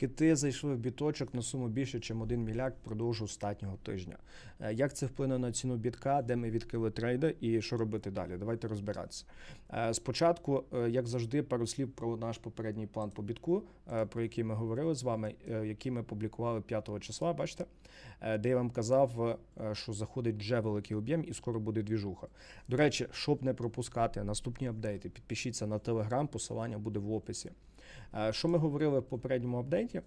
Кити зайшли в біточок на суму більше, ніж 1 мільярд впродовж останнього тижня. Е, Як це вплине на ціну бітка, де ми відкрили трейди і що робити далі? Давайте розбиратися. Е, Спочатку, е, як завжди, пару слів про наш попередній план по бітку, про який ми говорили з вами, який ми публікували 5 числа. Бачите, де я вам казав, що заходить вже великий об'єм і скоро буде двіжуха. До речі, щоб не пропускати наступні апдейти, підпишіться на телеграм, посилання буде в описі. Е, Що ми говорили в попередньому апдейті?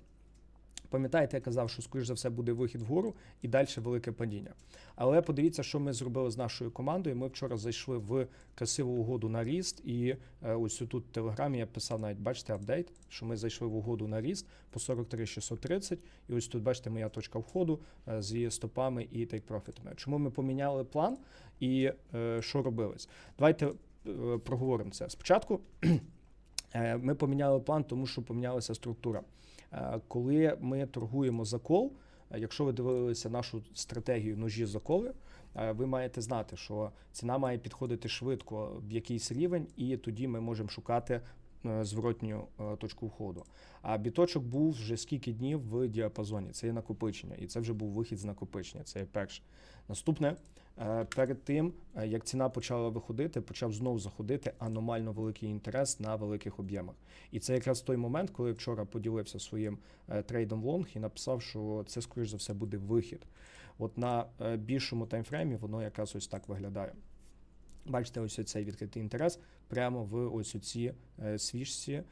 Пам'ятаєте, я казав, що скоріш за все буде вихід вгору і далі велике падіння. Але подивіться, що ми зробили з нашою командою. Ми вчора зайшли в красиву угоду на ріст, і е, ось тут в телеграмі я писав навіть, бачите, апдейт, що ми зайшли в угоду на ріст по 43 630. І ось тут бачите моя точка входу е, з її стопами і тейк-профітами. Чому ми поміняли план і що робилось? Давайте проговоримо це. Спочатку ми поміняли план, тому що помінялася структура. Е, Коли ми торгуємо за кол, е, якщо ви дивилися нашу стратегію ножі за коли, е, ви маєте знати, що ціна має підходити швидко в якийсь рівень, і тоді ми можемо шукати е, зворотню е, точку входу. А біточок був вже скільки днів в діапазоні. Це є накопичення, і це вже був вихід з накопичення. Це є перше. Наступне, е, перед тим, е, як ціна почала виходити, почав знову заходити аномально великий інтерес на великих об'ємах. І це якраз той момент, коли я вчора поділився своїм е, трейдом лонг і написав, що це, скоріш за все, буде вихід. От на е, більшому таймфреймі воно якраз ось так виглядає. Бачите, ось цей відкритий інтерес прямо в ось ці свіжці е,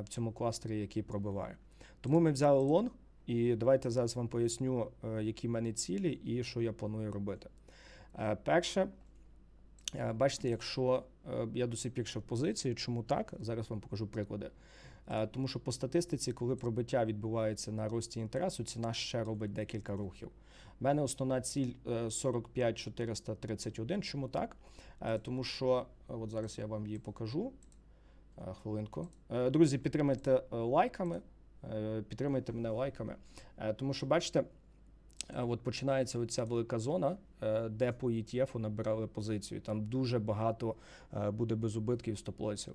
в цьому кластері, який пробиває. Тому ми взяли лонг, і давайте зараз вам поясню, е, які в мене цілі і що я планую робити. Е, Перше, е, бачите, якщо е, я до сих пір ще в позиції, чому так? Зараз вам покажу приклади. Е, Тому що по статистиці, коли пробиття відбувається на рості інтересу, ціна ще робить декілька рухів. У мене основна ціль е, 45 431. Чому так? Е, Тому що е, от зараз я вам її покажу. Е, Хвилинку. Е, Друзі, підтримайте е, лайками. е, Підтримайте мене лайками. Е, Тому що бачите. Е, От починається оця велика зона, е, де по ETF набирали позицію. Там дуже багато е, буде без убитків стоп-лосів.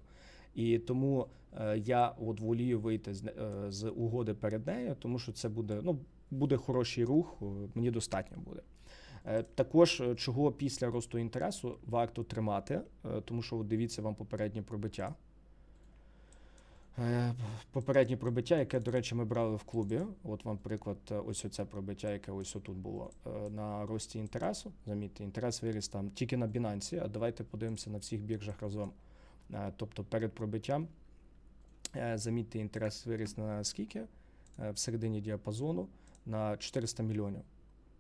І тому я от волію вийти з, з угоди перед нею, тому що це буде, ну, буде хороший рух, мені достатньо буде. Також чого після росту інтересу варто тримати, тому що от дивіться вам попереднє пробиття. Е, Попереднє пробиття, яке, до речі, ми брали в клубі. От вам приклад, е, ось оце пробиття, яке ось отут було е, на рості інтересу. Замітьте, інтерес виріс там тільки на Binance, а давайте подивимося на всіх біржах разом. Тобто перед пробиттям, замітьте, інтерес виріс на скільки? В середині діапазону на 400 мільйонів.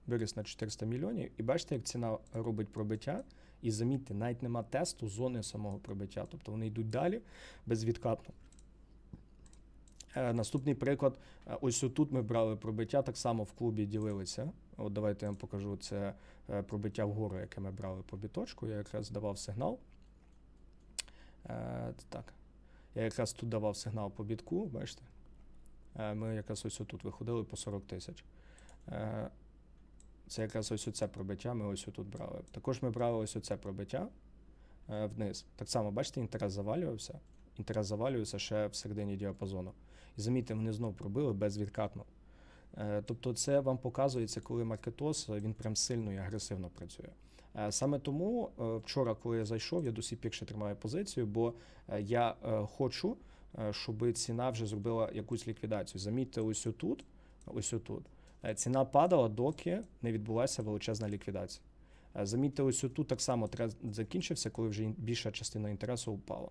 Виріс на 400 мільйонів. І бачите, як ціна робить пробиття. І замітьте, навіть нема тесту зони самого пробиття. Тобто вони йдуть далі безвідкатно. Е, Наступний приклад. Е, Ось тут ми брали пробиття, так само в клубі ділилися. От давайте я вам покажу це е, пробиття вгору, яке ми брали по біточку. Я якраз давав сигнал. Так. Я якраз тут давав сигнал по бітку, бачите? Ми якраз ось тут виходили по 40 тисяч. Це якраз ось оце пробиття, ми ось тут брали. Також ми брали ось оце пробиття вниз. Так само, бачите, інтерес завалювався. Інтерес завалюється ще в середині діапазону. І замітьте, вони знову пробили безвідкатно. Е, Тобто, це вам показується, коли маркетос е, він прям сильно і агресивно працює. Е, Саме тому вчора, коли я зайшов, я до сих пір ще тримаю позицію, бо я хочу, щоб ціна вже зробила якусь ліквідацію. Замітьте, ось отут, ось отут. Ціна падала, доки не відбулася величезна ліквідація. Замітьте, ось отут так само закінчився, коли вже більша частина інтересу впала.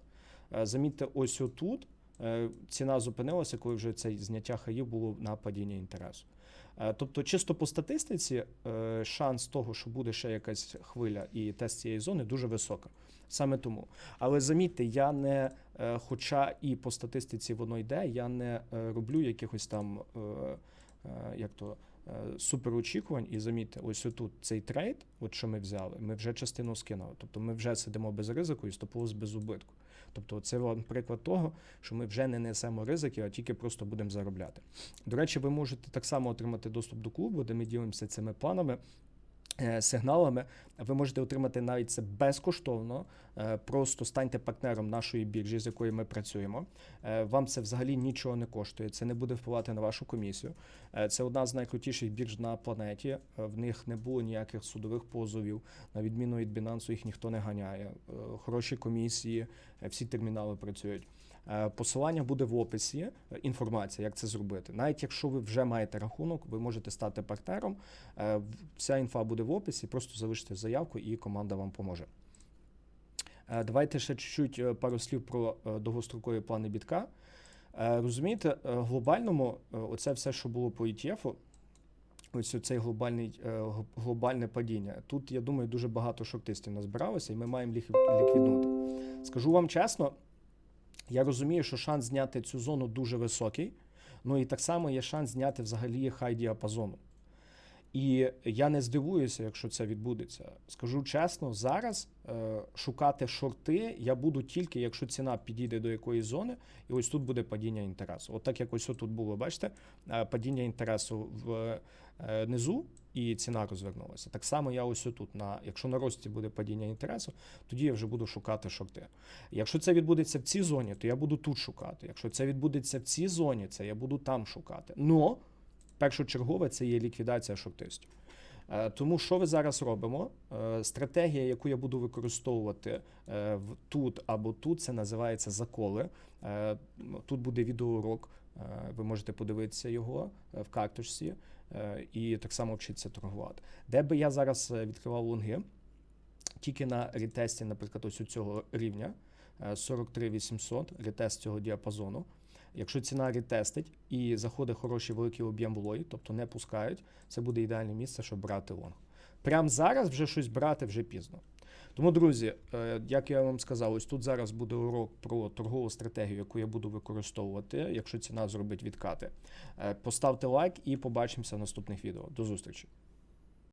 Е, Замітьте, ось отут ціна зупинилася, коли вже це зняття хаїв було на падіння інтересу. Е, Тобто, чисто по статистиці, е, шанс того, що буде ще якась хвиля і тест цієї зони, дуже висока. Саме тому. Але замітьте, я не, е, хоча і по статистиці воно йде, я не е, роблю якихось там е, е, як то. Е, Суперочікувань, і замітьте, ось отут цей трейд, от що ми взяли, ми вже частину скинули. Тобто ми вже сидимо без ризику і стополос без убитку. Тобто, це вам приклад того, що ми вже не несемо ризики, а тільки просто будемо заробляти. До речі, ви можете так само отримати доступ до клубу, де ми ділимося цими планами. Е, сигналами, ви можете отримати навіть це безкоштовно. Е, Просто станьте партнером нашої біржі, з якою ми працюємо. Е, Вам це взагалі нічого не коштує, це не буде впливати на вашу комісію. Це одна з найкрутіших бірж на планеті. В них не було ніяких судових позовів. На відміну від Binance, їх ніхто не ганяє. Хороші комісії, всі термінали працюють. Е, Посилання буде в описі, е, інформація, як це зробити. Навіть якщо ви вже маєте рахунок, ви можете стати партнером. Е, Вся інфа буде в описі, просто залиште заявку і команда вам поможе. Давайте ще чуть-чуть пару слів про довгострокові плани бітка. Розумієте, глобальному оце все, що було по ETF, ось цей глобальний, глобальне падіння. Тут, я думаю, дуже багато шортистів назбиралося, і ми маємо їх ліквіднути. Скажу вам чесно, я розумію, що шанс зняти цю зону дуже високий. Ну і так само є шанс зняти взагалі хай діапазону. І я не здивуюся, якщо це відбудеться. Скажу чесно, зараз е, шукати шорти я буду тільки, якщо ціна підійде до якоїсь зони, і ось тут буде падіння інтересу. От так як ось тут було, бачите, е, падіння інтересу в е, низу, і ціна розвернулася. Так само я ось тут, на, якщо на рості буде падіння інтересу, тоді я вже буду шукати шорти. Якщо це відбудеться в цій зоні, то я буду тут шукати. Якщо це відбудеться в цій зоні, це я буду там шукати. Но першочергове це є ліквідація шортистів. Е, Тому що ви зараз робимо? Е, Стратегія, яку я буду використовувати е, тут або тут, це називається заколи. Тут буде відеоурок, ви можете подивитися його е, в карточці е, і так само вчитися торгувати. Де би я зараз е, відкривав лонги, тільки на ретесті, наприклад, ось у цього рівня е, 43 800, ретест цього діапазону. Якщо ціна ретестить і заходить хороший великий об'єм вологі, тобто не пускають, це буде ідеальне місце, щоб брати лонг. Прямо зараз вже щось брати вже пізно. Тому, друзі, е, як я вам сказав, ось тут зараз буде урок про торгову стратегію, яку я буду використовувати, якщо ціна зробить відкати. Е, Поставте лайк і побачимося в наступних відео. До зустрічі!